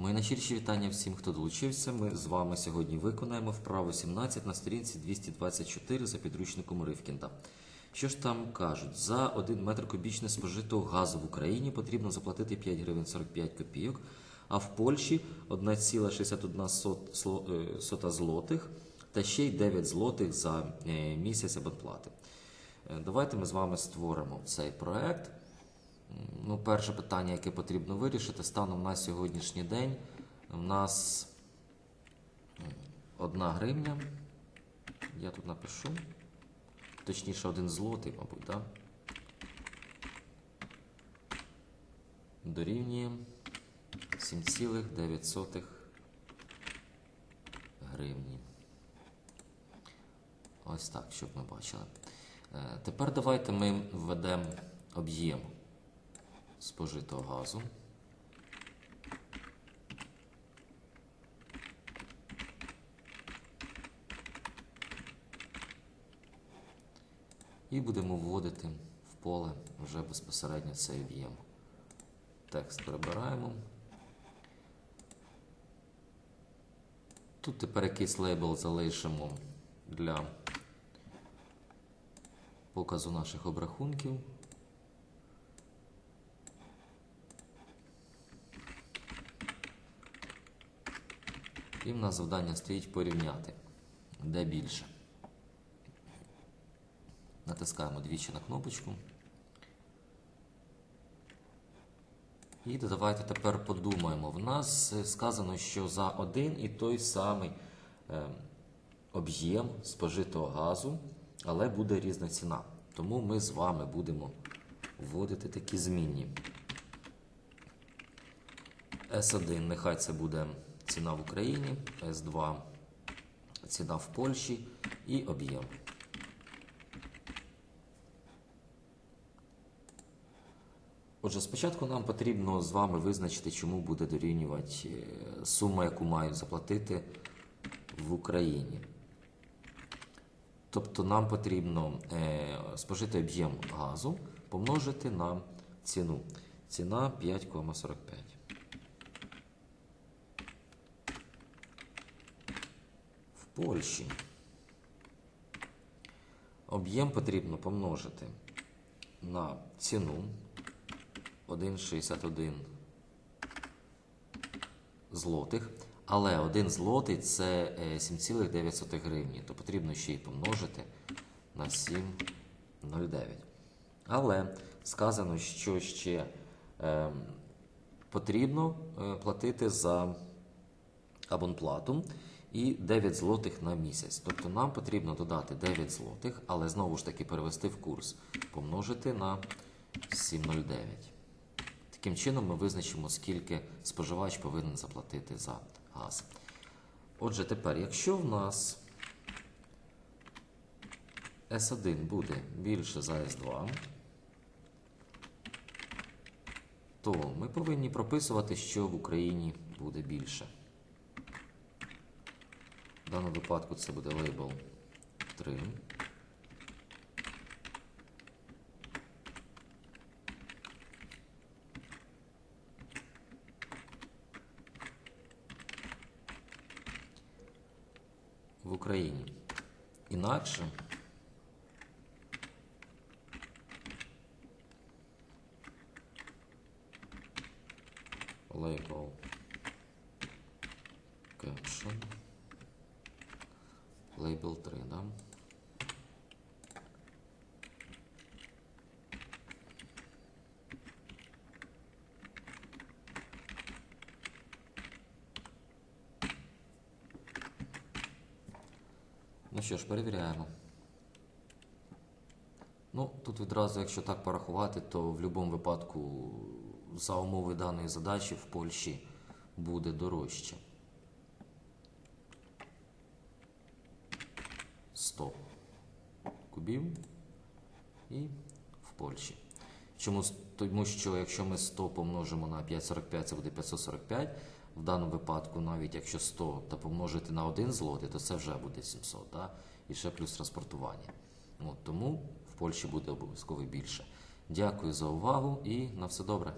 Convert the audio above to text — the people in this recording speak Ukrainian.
Мої найщиріші вітання всім, хто долучився. Ми з вами сьогодні виконаємо вправу 17 на сторінці 224 за підручником Ривкінда. Що ж там кажуть? За 1 метр кубічний спожитого газу в Україні потрібно заплатити 5 гривень 45 копійок, а в Польщі 1,61 сот- сло- е, злотих та ще й 9 злотих за е, місяць абонплати. Е, Давайте ми з вами створимо цей проект. Ну, перше питання, яке потрібно вирішити, станом на сьогоднішній день у нас одна гривня. Я тут напишу. Точніше, один злотий, мабуть, так? Дорівнює 7,9 гривні. Ось так, щоб ми бачили. Е, Тепер давайте ми введемо об'єм спожитого газу. І будемо вводити в поле вже безпосередньо цей об'єм. Текст прибираємо. Тут тепер якийсь лейбл залишимо для показу наших обрахунків. В нас завдання стоїть порівняти, де більше. Натискаємо двічі на кнопочку. І давайте тепер подумаємо. В нас е, сказано, що за один і той самий е, об'єм спожитого газу, але буде різна ціна. Тому ми з вами будемо вводити такі змінні. S1 нехай це буде ціна в Україні, S2 ціна в Польщі і об'єм. Отже, спочатку нам потрібно з вами визначити, чому буде дорівнювати е, сума, яку мають заплатити в Україні. Тобто нам потрібно е, спожити об'єм газу помножити на ціну. Ціна 5,45. В Польщі об'єм потрібно помножити на ціну 1,61 злотих. Але 1 злотий це е, 7,9 гривні, то потрібно ще й помножити на 7,09. Але сказано, що ще е, потрібно е, платити за абонплату і 9 злотих на місяць. Тобто нам потрібно додати 9 злотих, але знову ж таки перевести в курс, помножити на 7,09. Таким чином ми визначимо, скільки споживач повинен заплатити за газ. Отже, тепер, якщо в нас S1 буде більше за S2, то ми повинні прописувати, що в Україні буде більше. В даному випадку це буде лейбл 3. в Україні. Інакше лейбл caption лейбл 3, да? Ну що ж, перевіряємо. Ну, тут відразу, якщо так порахувати, то в будь-якому випадку за умови даної задачі в Польщі буде дорожче. 100 кубів і в Польщі. Чому? Тому що якщо ми 100 помножимо на 5,45, це буде 545. В даному випадку, навіть якщо 100 та помножити на 1 злотий, то це вже буде 700. Да? І ще плюс транспортування. От, тому в Польщі буде обов'язково більше. Дякую за увагу і на все добре.